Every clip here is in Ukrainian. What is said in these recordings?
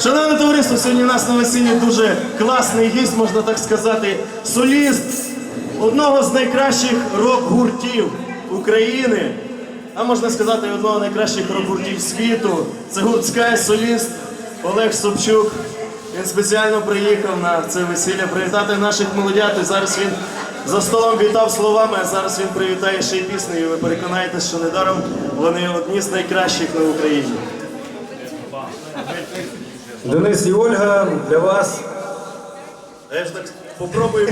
Шановне товариство, сьогодні у нас на весіллі дуже класний гість, можна так сказати, соліст одного з найкращих рок-гуртів України, а можна сказати, одного з найкращих рок-гуртів світу. Це гурт Sky, соліст Олег Собчук. Він спеціально приїхав на це весілля привітати наших молодят. І зараз він за столом вітав словами, а зараз він привітає ще й піснею. Ви переконаєтесь, що недаром вони одні з найкращих на Україні. Денис і Ольга для вас. Я ж так попробую.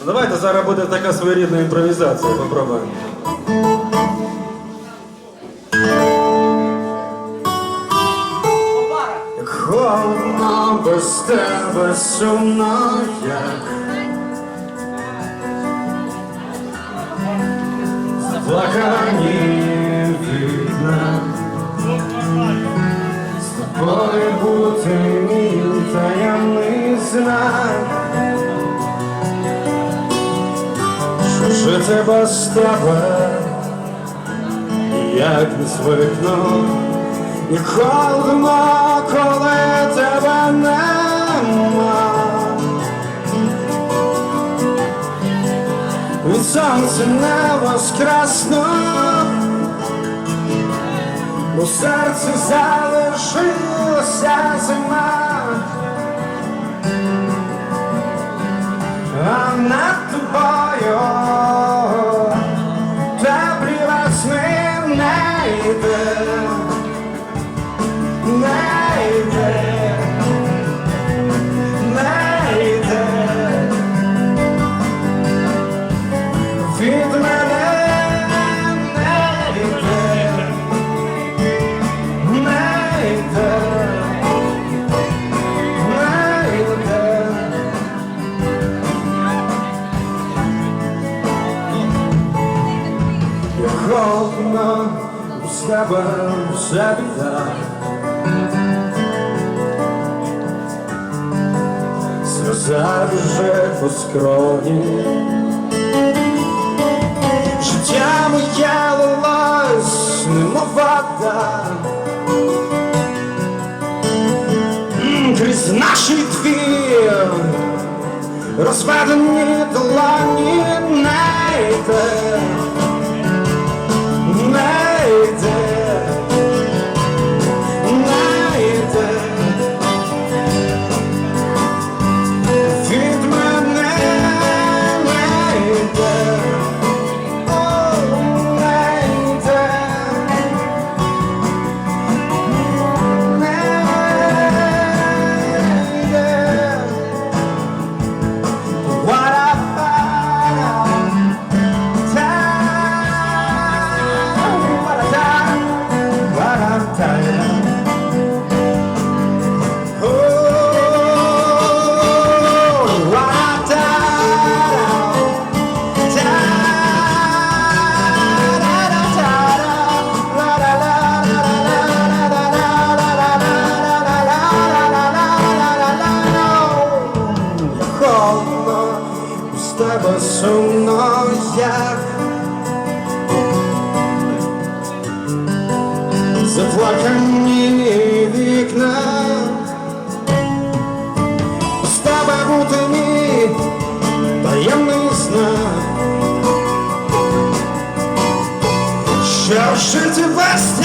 Ну, Давайте зараз буде така своєрідна імпровізація. Попробуємо. Як холодно без тебе сумно, як заплакані жити без тебе, як не звикну, і холодно, коли тебе нема. Від сонця не воскресну, у серці залишилася зима, а над тобою холодно, з тебе все біда. Сльоза вже по скроні. Життя моє лилось, немов вода. Крізь наші двір розведені долоні не тебе сумно, як заплакані вікна, з тебе бути мій таємний знак. Що жити без тебе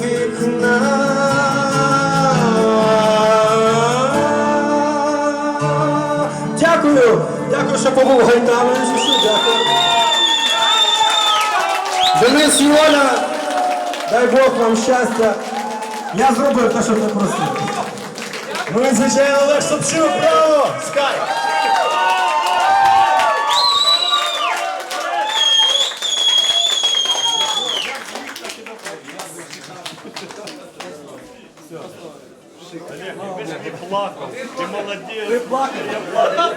Вікна Дякую! Дякую, що побув. Дякую. Денис і Оля, дай Бог вам щастя. Я зробив те, що ти просив. Ну і звичайно Олег Собчук, браво! Скай! Олег, ти молодець. не плакав, Я молодець.